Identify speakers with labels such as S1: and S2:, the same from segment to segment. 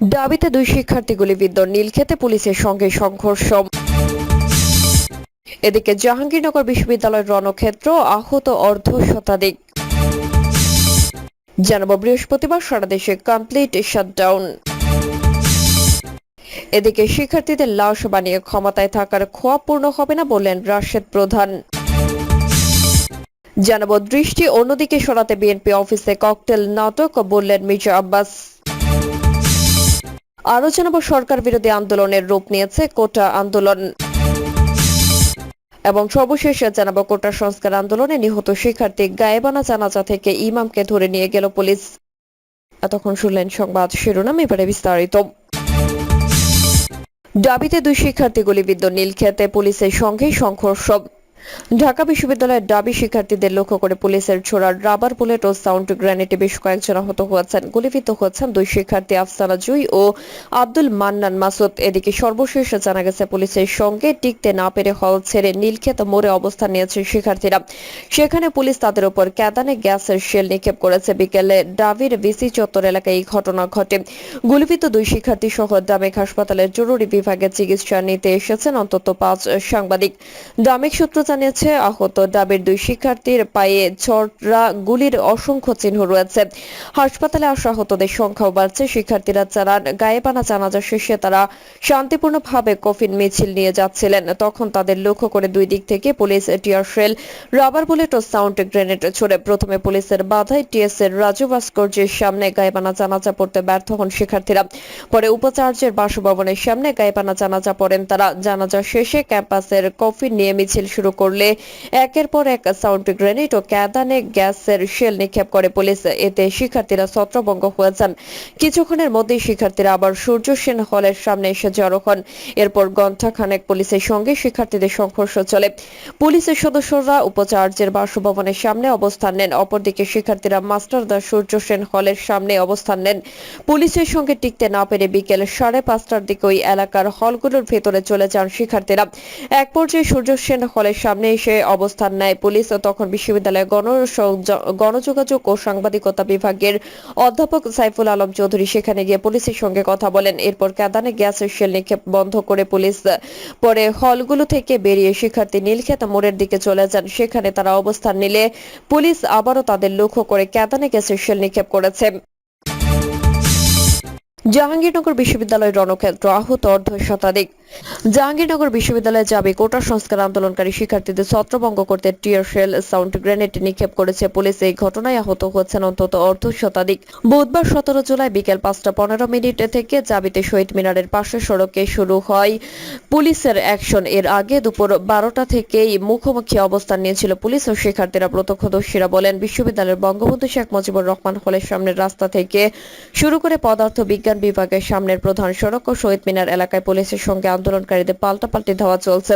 S1: দাবিতে দুই শিক্ষার্থী গুলিবিদ্ধ। নীলক্ষেতে পুলিশের সঙ্গে সংঘর্ষ। এদিকে জাহাঙ্গীরনগর বিশ্ববিদ্যালয়ের রণক্ষেত্র আহত অর্ধ শতাধিক। জানাব বৃহস্পতিবার সারা দেশে কমপ্লিট শাটডাউন এদিকে শিক্ষার্থীদের লাশ বানিয়ে ক্ষমতায় থাকার খোয়া পূর্ণ হবে না বললেন রাশেদ প্রধান। জানাব দৃষ্টি অন্যদিকে সরাতে বিএনপি অফিসে ককটেল নাটক, বললেন মির্জা আব্বাস। আরও জানাব, সরকার বিরোধী আন্দোলনের রূপ নিয়েছে কোটা আন্দোলন। এবং সর্বশেষে জানাব, কোটা সংস্কার আন্দোলনে নিহত শিক্ষার্থী গায়েবানা জানাজা থেকে ইমামকে ধরে নিয়ে গেল পুলিশ। এতক্ষণ শুনলেন সংবাদ শিরোনাম, এবারে বিস্তারিত। দাবিতে দুই শিক্ষার্থী গুলিবিদ্ধ নীলক্ষেতে পুলিশের সঙ্গে সংঘর্ষ। ঢাকা বিশ্ববিদ্যালয়ের দাবি শিক্ষার্থীদের লক্ষ্য করে পুলিশের ছোড়া রাবার বুলেট ও সাউন্ড গ্রেনেডে বেশ কয়েকজন আহত হয়েছেন। গুলিবিদ্ধ হয়েছেন দুই শিক্ষার্থী আফসানা জুই ও আব্দুল মান্নান মাসুদ। এদিকে সর্বশেষ জানা গেছে, পুলিশের সঙ্গে টিকতে না পেরে হল ছেড়ে নীলক্ষেত মোড়ে অবস্থান নিয়েছে শিক্ষার্থীরা। সেখানে পুলিশ তাদের উপর ক্যাদানে গ্যাসের শেল নিক্ষেপ করেছে। বিকেলে ডাবির ভিসি চত্বর এলাকায় এই ঘটনা ঘটে। গুলিবিদ্ধ দুই শিক্ষার্থী সহ ডামেক হাসপাতালের জরুরি বিভাগে চিকিৎসা নিতে এসেছেন অন্তত পাঁচ সাংবাদিক। ডামেক সূত্র জানিয়েছে, আহত ডাবের দুই শিক্ষার্থীর পায়ে ছড়া গুলির অসংখ্য চিহ্ন রয়েছে। হাসপাতালে আসা আহতদের সংখ্যাও বাড়ছে। শিক্ষার্থীরা চালান গায়েবানা জানাজা শেষে তারা শান্তিপূর্ণভাবে কফিন মিছিল নিয়ে যাচ্ছিলেন। তখন তাদের লক্ষ্য করে দুই দিক থেকে police, tear shell, rubber bullet ও সাউন্ড গ্রেনেড ছড়ে প্রথমে পুলিশের বাধায় টিএস এর রাজু ভাস্কর্যের সামনে গায়েবানা জানাজা পড়তে ব্যর্থ হন শিক্ষার্থীরা। পরে উপাচার্যের বাসভবনের সামনে গায়েবানা জানাজা পড়েন তারা। জানাজা শেষে ক্যাম্পাসের কফিন নিয়ে মিছিল শুরু করলে একের পর এক সাউন্ড গ্রেনেড ও ক্যাদানে গ্যাসের শেল নিক্ষেপ করে পুলিশ। এতে শিক্ষার্থীরা ছত্রভঙ্গ হয়েছেন। কিছুক্ষণের মধ্যেই শিক্ষার্থীরা আবার সূর্য সেন হলের সামনে এসে জড়ো হন। এরপর ঘণ্টাখানেক পুলিশের সঙ্গে শিক্ষার্থীদের সংঘর্ষ চলে। পুলিশের সদস্যরা উপাচার্যের বাসভবনের সামনে অবস্থান নেন। অপরদিকে শিক্ষার্থীরা মাস্টারদা সূর্য সেন হলের সামনে অবস্থান নেন। পুলিশের সঙ্গে টিকতে না পেরে বিকেল সাড়ে পাঁচটার দিকে ওই এলাকার হলগুলোর ভেতরে চলে যান শিক্ষার্থীরা। এক পর্যায়ে সূর্য সেন হলের সামনে এসে অবস্থান নেয় পুলিশ তখন বিশ্ববিদ্যালয়ের গণ গণযোগাযোগ ও সাংবাদিকতা বিভাগের অধ্যাপক সাইফুল আলম চৌধুরী সেখানে গিয়ে পুলিশের সঙ্গে কথা বলেন। এরপর কাদানে গ্যাসের শেল নিক্ষেপ বন্ধ করে পুলিশ পরে হলগুলো থেকে বেরিয়ে শিক্ষার্থী নীলক্ষেত মোড়ের দিকে চলে যান। সেখানে তারা অবস্থান নিলে পুলিশ আবারও তাদের লক্ষ্য করে ক্যাদানে গ্যাসের শেল নিক্ষেপ করেছে। জাহাঙ্গীরনগর বিশ্ববিদ্যালয়ের রণক্ষেত্র আহত অর্ধ শতাধিক। জাহাঙ্গীরনগর বিশ্ববিদ্যালয়ে যাবে কোটা সংস্কার আন্দোলনকারী শিক্ষার্থীদের ছত্রভঙ্গ করতে টিয়ার শেল সাউন্ড গ্রেনেড নিক্ষেপ করেছে পুলিশ। এই ঘটনায় আহত হচ্ছেন অন্তত অর্ধ শতাধিক। বুধবার সতেরো জুলাই বিকেল পাঁচটা পনেরো মিনিট থেকে জাবিতে শহীদ মিনারের পাশে সড়কে শুরু হয়। পুলিশের অ্যাকশন এর আগে দুপুর বারোটা থেকেই মুখোমুখি অবস্থান নিয়েছিল পুলিশ ও শিক্ষার্থীরা। প্রত্যক্ষদর্শীরা বলেন, বিশ্ববিদ্যালয়ের বঙ্গবন্ধু শেখ মুজিবুর রহমান হলের সামনের রাস্তা থেকে শুরু করে পদার্থ বিজ্ঞান বিভাগের সামনের প্রধান সড়ক ও শহীদ মিনার এলাকায় পুলিশের সঙ্গে আন্দোলনকারীদের পাল্টাপাল্টি ধাওয়া চলছে।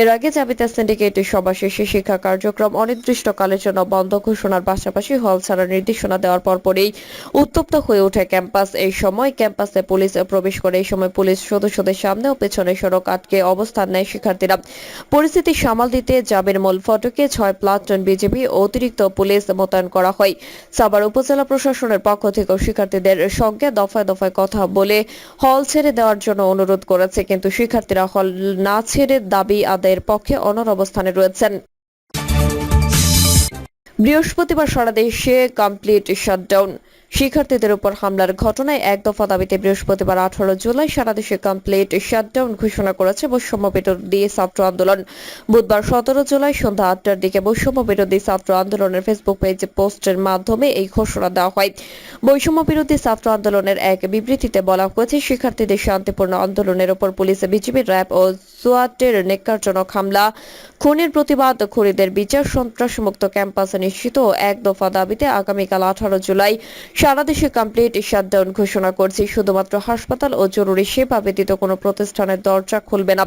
S1: এর আগে জাবিতা সিন্ডিকেটের সভা শেষে শিক্ষা কার্যক্রম অনির্দিষ্টকালের জন্য বন্ধ ঘোষণার পাশাপাশি হল ছাড়ার নির্দেশনা দেওয়ার পরপরই উত্তপ্ত হয়ে ওঠে ক্যাম্পাস। এই সময় ক্যাম্পাসে পুলিশ প্রবেশ করে, এই সময় পুলিশ সদস্যদের সামনে ও পেছনে সড়ক আটকে অবস্থান নেয় শিক্ষার্থীরা। পরিস্থিতি সামাল দিতে জাবের মূল ফটকে ছয় প্লাটুন বিজেপি অতিরিক্ত পুলিশ মোতায়েন করা হয়। সাবার উপজেলা প্রশাসনের পক্ষ থেকে শিক্ষার্থীদের সঙ্গে দফায় দফায় কথা বলে হল ছেড়ে দেওয়ার জন্য অনুরোধ করেছে, কিন্তু শিক্ষার্থীরা হল না ছেড়ে দাবি আদায়ের পক্ষে অনর অবস্থানে রয়েছেন। বৃহস্পতিবার সারা দেশে কমপ্লিট শাটডাউন শিক্ষার্থীদের উপর হামলার ঘটনায় এক দফা দাবিতে বৃহস্পতিবার আঠারো জুলাই সারা দেশে কমপ্লিট শাটডাউন ঘোষণা করেছে বৈষম্য বিরোধী ছাত্র আন্দোলন। বুধবার সতেরো জুলাই সন্ধ্যা আটটার দিকে বৈষম্য বিরোধী ছাত্র আন্দোলনের ফেসবুক পেজে পোস্টের মাধ্যমে এই ঘোষণা দেওয়া হয়। বৈষম্য বিরোধী ছাত্র আন্দোলনের এক বিবৃতিতে বলা হয়েছে, শিক্ষার্থীদের শান্তিপূর্ণ আন্দোলনের উপর পুলিশ বিজিবি র্যাব ও সোয়াটের নেকারজনক হামলা, খুনের প্রতিবাদ, খুনিদের বিচার, সন্ত্রাসমুক্ত ক্যাম্পাস নিশ্চিত ও এক দফা দাবিতে আগামীকাল আঠারো জুলাই সারা দেশে কমপ্লিট শাটডাউন ঘোষণা করছি। শুধুমাত্র হাসপাতাল ও জরুরি সেবা ব্যতীত কোনো প্রতিষ্ঠানের দরজা খুলবে না।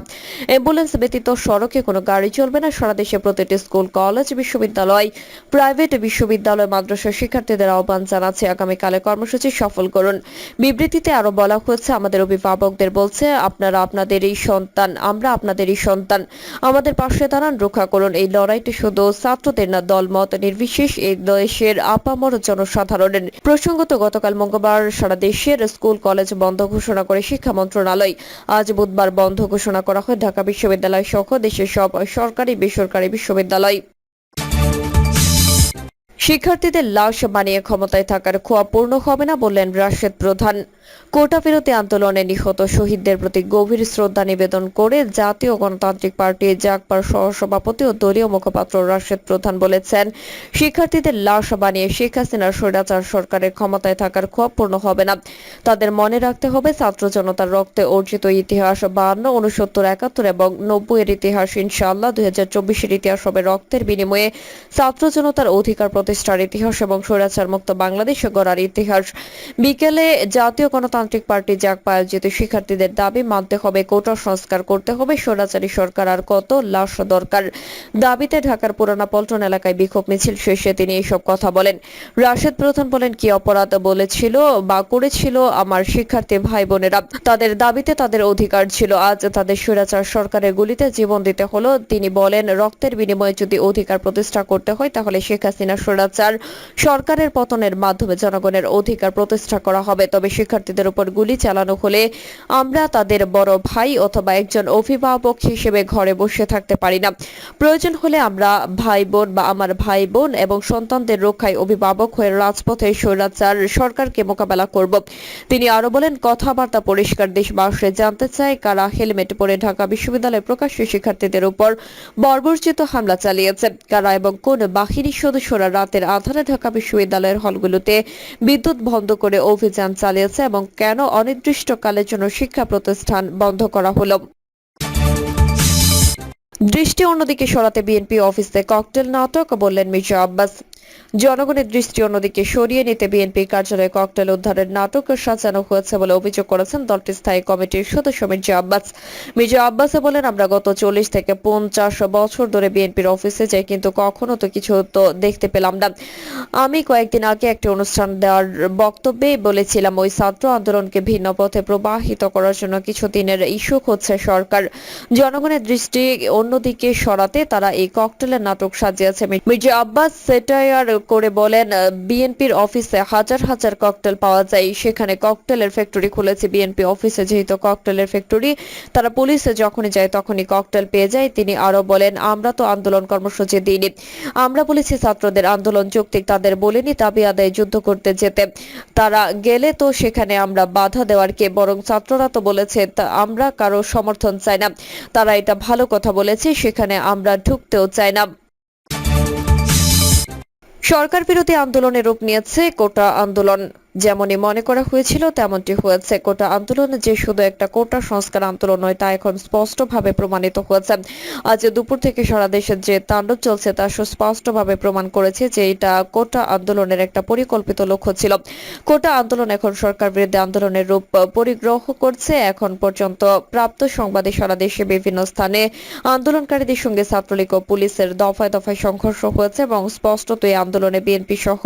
S1: অ্যাম্বুলেন্স ব্যতীত সড়কে কোনো গাড়ি চলবে না। সারা দেশে প্রতিটি স্কুল, কলেজ, বিশ্ববিদ্যালয় প্রাইভেট বিশ্ববিদ্যালয়, মাদ্রাসা শিক্ষার্থীদের আহ্বান জানাচ্ছে। আগামীকালে কর্মসূচি সফল করুন। বিবৃতিতে আরও বলা হয়েছে, আমাদের অভিভাবকদের বলছে, আপনারা আপনাদেরই সন্তান, আমরা আপনাদেরই সন্তান। আমাদের পাশে দাঁড়ান, রক্ষা করুন। এই লড়াইটি শুধু ছাত্রদের না, দলমত নির্বিশেষ এই দেশের আপামর জনসাধারণের। প্রসঙ্গত গতকাল মঙ্গলবার সারা দেশের স্কুল, কলেজ বন্ধ ঘোষণা করে শিক্ষা মন্ত্রণালয়। আজ বুধবার বন্ধ ঘোষণা করা হয় ঢাকা বিশ্ববিদ্যালয় সহ দেশের সব সরকারি, বেসরকারি বিশ্ববিদ্যালয়। শিক্ষার্থীদের লাশ বানিয়ে ক্ষমতায় থাকার খোয়া পূর্ণ হবে না বললেন রাশেদ প্রধান। কোটা বিরোধী আন্দোলনে নিহত শহীদদের প্রতি গভীর শ্রদ্ধা নিবেদন করে জাতীয় গণতান্ত্রিক পার্টি জাগপার সহসভাপতি ও দলীয় মুখপাত্র রাশেদ প্রধান বলেছেন, শিক্ষার্থীদের লাশ বানিয়ে শেখ হাসিনার স্বৈরাচার সরকারের ক্ষমতায় থাকার খোয়া পূর্ণ হবে না। তাদের মনে রাখতে হবে ছাত্র জনতার রক্তে অর্জিত ইতিহাস বাহান্ন উনসত্তর, একাত্তর এবং নব্বই এর ইতিহাস ইনশাআল্লাহ, দুই হাজার চব্বিশের ইতিহাস হবে রক্তের বিনিময়ে। ছাত্র জনতার অধিকার প্রতিষ্ঠার ইতিহাস এবং স্বৈরাচার মুক্ত বাংলাদেশ গড়ার ইতিহাস। বিকেলে জাতীয় গণতান্ত্রিক পার্টি জাগপা আয়োজিত শিক্ষার্থীদের দাবি, মানতে হবে কোটা সংস্কার করতে হবে, স্বৈরাচারী সরকার আর কত লাশ দরকার। দাবিতে ঢাকার পুরানা পল্টন এলাকায় বিক্ষোভ মিছিল শেষে তিনি এসব কথা বলেন। রাশেদ প্রধান বলেন, কি অপরাধ বলেছিল বা করেছিল আমার শিক্ষার্থী ভাই বোনেরা তাদের দাবিতে তাদের অধিকার ছিল, আজ তাদের স্বৈরাচার সরকারের গুলিতে জীবন দিতে হলো। তিনি বলেন, রক্তের বিনিময়ে যদি অধিকার প্রতিষ্ঠা করতে হয়, তাহলে শেখ হাসিনা স্বৈরাচার সরকারের পতনের মাধ্যমে জনগণের অধিকার প্রতিষ্ঠা করা হবে। তবে শিক্ষার্থীদের উপর গুলি চালানো হলে আমরা তাদের বড় ভাই অথবা একজন অভিভাবক হিসেবে ঘরে বসে থাকতে পারি না। প্রয়োজন হলে আমরা ভাই বোন বা আমার ভাই বোন এবং সন্তানদের রক্ষায় অভিভাবক হয়ে রাজপথে স্বৈরাচার সরকারকে মোকাবেলা করব। তিনি আরও বলেন, কথাবার্তা পরিষ্কার, দেশবাসী জানতে চায় কারা হেলমেট পরে ঢাকা বিশ্ববিদ্যালয়ে প্রকাশ্যে শিক্ষার্থীদের উপর বর্বরচিত হামলা চালিয়েছে, কারা এবং কোন বাহিনী সদস্যরা রাতের আধারে ঢাকা বিশ্ববিদ্যালয়ের হলগুলোতে বিদ্যুৎ বন্ধ করে অভিযান চালিয়েছে এবং কেন অনির্দিষ্টকালের জন্য শিক্ষা প্রতিষ্ঠান বন্ধ করা হলো। দৃষ্টি অন্যদিকে সরাতে বিএনপি অফিসে ককটেল নাটক, বললেন মির্জা আব্বাস। জনগণের দৃষ্টি অন্যদিকে সরিয়ে নিতে বিএনপি কার্যালয়ে ককটেল উদ্ধারের নাটক সাজানো হয়েছে বলে অভিযোগ করেছেন দলটির স্থায়ী কমিটির সদস্য মির্জা আব্বাস। মির্জা আব্বাসে বলেন, আমরা গত চল্লিশ থেকে পঞ্চাশ বছর ধরে বিএনপির অফিসে যাই, কিন্তু কখনো তো কিছু তো দেখতে পেলাম না। আমি কয়েকদিন আগে একটি অনুষ্ঠান দেওয়ার বক্তব্যে বলেছিলাম, ওই ছাত্র আন্দোলনকে ভিন্ন পথে প্রবাহিত করার জন্য কিছুদিনের ইস্যু হচ্ছে সরকার। জনগণের দৃষ্টি অন্যদিকে সরাতে তারা এই ককটেলের নাটক সাজিয়েছে। মির্জা আব্বাস সেটায়ার করে বলেন বিএনপির অফিসে হাজার হাজার ককটেল পাওয়া যায়। সেখানে ককটেলের ফ্যাক্টরি খুলেছে। বিএনপি অফিসে যেহেতু ককটেলের ফ্যাক্টরি, তারা পুলিশে যখনই যায় তখনই ককটেল পেয়ে যায়। তিনি আরও বলেন, আমরা তো আন্দোলন কর্মসূচি দিইনি। আমরা বলেছি ছাত্রদের আন্দোলন যৌক্তিক, তাদের বলিনি দাবি আদায় যুদ্ধ করতে যেতে। তারা গেলে তো সেখানে আমরা বাধা দেওয়ার কে? বরং ছাত্ররা তো বলেছে আমরা কারও সমর্থন চাই না। তারা এটা ভালো কথা বলেছে। সেখানে আমরা ঢুকতেও চাই না। সরকার বিরোধী আন্দোলনের রূপ নিয়েছে কোটা আন্দোলন। যেমনই মনে করা হয়েছিল, তেমনটি হয়েছে। কোটা আন্দোলন যে শুধু একটা কোটা, সংস্কার আন্দোলন নয়, তা এখন স্পষ্টভাবে প্রমাণিত হয়েছে। আজ দুপুর থেকে সারা দেশে যে তাণ্ডব চলছে, তা সুস্পষ্টভাবে প্রমাণ করেছে যে এটা কোটা আন্দোলনের একটা পরিকল্পিত লক্ষ্য ছিল। কোটা আন্দোলন এখন সরকার বিরুদ্ধে আন্দোলনের রূপ পরিগ্রহ করছে। এখন পর্যন্ত প্রাপ্ত সংবাদে সারা দেশে বিভিন্ন স্থানে আন্দোলনকারীদের সঙ্গে ছাত্রলীগ ও পুলিশের দফায় দফায় সংঘর্ষ হয়েছে এবং স্পষ্টত এই আন্দোলনে বিএনপি সহ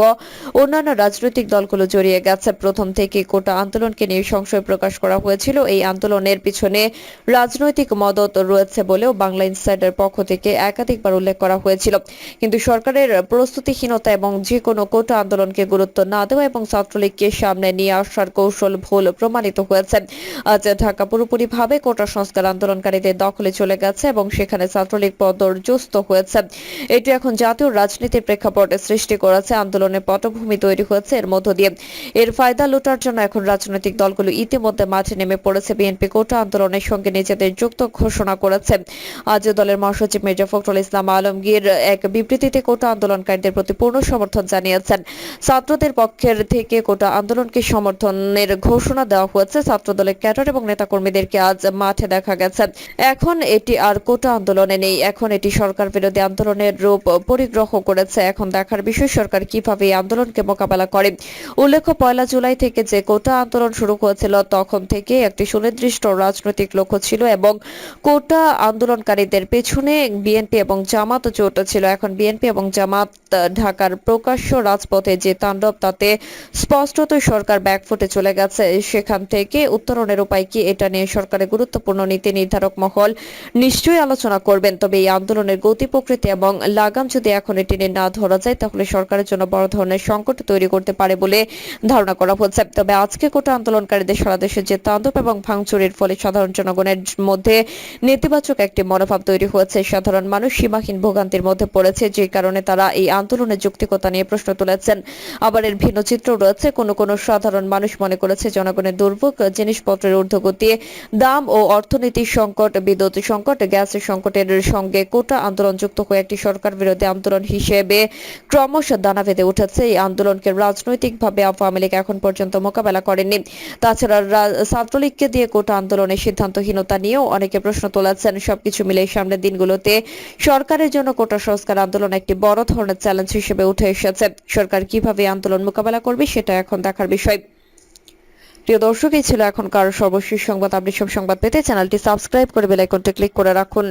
S1: অন্যান্য রাজনৈতিক দলগুলো জড়িয়ে গেছে। প্রথম থেকে কোটা আন্দোলনকে নিয়ে সংশয় প্রকাশ করা হয়েছিল। এই আন্দোলনের পিছনে রাজনৈতিক মদত রয়েছে বলেও বাংলা ইনসাইডার পক্ষ থেকে একাধিকবার উল্লেখ করা হয়েছিল। কিন্তু সরকারের প্রস্তুতিহীনতা এবং যে কোনো কোটা আন্দোলনকে গুরুত্ব না দেওয়া এবং ছাত্রলীগকে সামনে নিয়ে আসার কৌশল ভুল প্রমাণিত হয়েছে। আজ ঢাকা পুরোপুরিভাবে কোটা সংস্কার আন্দোলনকারীদের দখলে চলে গেছে এবং সেখানে ছাত্রলীগ পদর্যস্ত হয়েছে। এটি এখন জাতীয় রাজনীতির প্রেক্ষাপট সৃষ্টি করেছে। আন্দোলনের পটভূমি তৈরি হয়েছে। এর মধ্য দিয়ে এর ফায়দা লুটার জন্য এখন রাজনৈতিক দলগুলো ইতিমধ্যে মাঠে নেমে পড়েছে। বিএনপি কোটা আন্দোলনের সঙ্গে নিজেদের যুক্ত ঘোষণা করেছে। আজ দলের মহাসচিব মির্জা ফখরুল ইসলাম আলমগীর এক বিবৃতিতে কোটা আন্দোলনকারীদের প্রতি পূর্ণ সমর্থন জানিয়েছেন। ছাত্রদের পক্ষের থেকে কোটা আন্দোলনকে সমর্থনের ঘোষণা দেওয়া হয়েছে। ছাত্র দলের ক্যাডার এবং নেতাকর্মীদেরকে আজ মাঠে দেখা গেছে। এখন এটি আর কোটা আন্দোলনে নেই। এখন এটি সরকার বিরোধী আন্দোলনের রূপ পরিগ্রহ করেছে। এখন দেখার বিষয় সরকার কীভাবে এই আন্দোলনকে মোকাবেলা করে। উল্লেখ্য পয়লা জুলাই থেকে যে কোটা আন্দোলন শুরু হয়েছিল, তখন থেকে একটি সুনির্দিষ্ট রাজনৈতিক লক্ষ্য ছিল এবং কোটা আন্দোলনকারীদের পেছনে বিএনপি এবং জামাত জোট ছিল। এখন বিএনপি এবং জামাত ঢাকার প্রকাশ্য রাজপথে যে তাণ্ডব, তাতে স্পষ্টতই সরকার ব্যাকফুটে চলে গেছে। সেখান থেকে উত্তরণের উপায় কি, এটা নিয়ে সরকারের গুরুত্বপূর্ণ নীতি নির্ধারক মহল নিশ্চয়ই আলোচনা করবেন। তবে এই আন্দোলনের গতি, প্রকৃতি এবং লাগাম যদি এখন এটি না ধরা যায়, তাহলে সরকারের জন্য বড় ধরনের সংকট তৈরি করতে পারে বলে ধারণা করা হচ্ছে। তবে আজকে কোটা আন্দোলনকারীদের সারা দেশে যে তাণ্ডব এবং ভাঙচুরের ফলে সাধারণ জনগণের মধ্যে নেতিবাচক একটি মনোভাব তৈরি হয়েছে, সাধারণ মানুষ সীমাহীন ভোগান্তির মধ্যে পড়েছে, যে কারণে তারা এই আন্দোলনের যৌক্তিকতা নিয়ে প্রশ্ন তুলেছেন। আবার এর ভিন্ন চিত্র রয়েছে, কোনো কোনো সাধারণ মানুষ মনে করেছে জনগণের দুর্ভোগ, জিনিসপত্রের ঊর্ধ্বগতি, দাম ও অর্থনীতির সংকট, বিদ্যুৎ সংকট গ্যাস সংকটের সঙ্গে কোটা আন্দোলন যুক্ত হয়ে একটি সরকার বিরোধী আন্দোলন হিসেবে ক্রমশ দানা বেঁধে উঠেছে। এই আন্দোলনকে রাজনৈতিকভাবে আওয়ামী লীগ এখন পর্যন্ত মোকাবেলা করেনি তাছাড়া ছাত্রলীগকে দিয়ে কোটা আন্দোলনের সিদ্ধান্তহীনতা নিয়েও অনেকে প্রশ্ন তুলেছেন সবকিছু মিলে সামনের দিনগুলোতে সরকারের জন্য কোটা সংস্কার আন্দোলন একটি বড় ধরনের চ্যালেঞ্জ হিসেবে উঠে এসেছে। সরকার কীভাবে আন্দোলন মোকাবেলা করবে সেটা এখন দেখার বিষয়। প্রিয় দর্শক, এই ছিল এখনকার সর্বশেষ সংবাদ। আপনি সব সংবাদ পেতে চ্যানেলটি সাবস্ক্রাইব করে বেল আইকনটি ক্লিক করে রাখুন।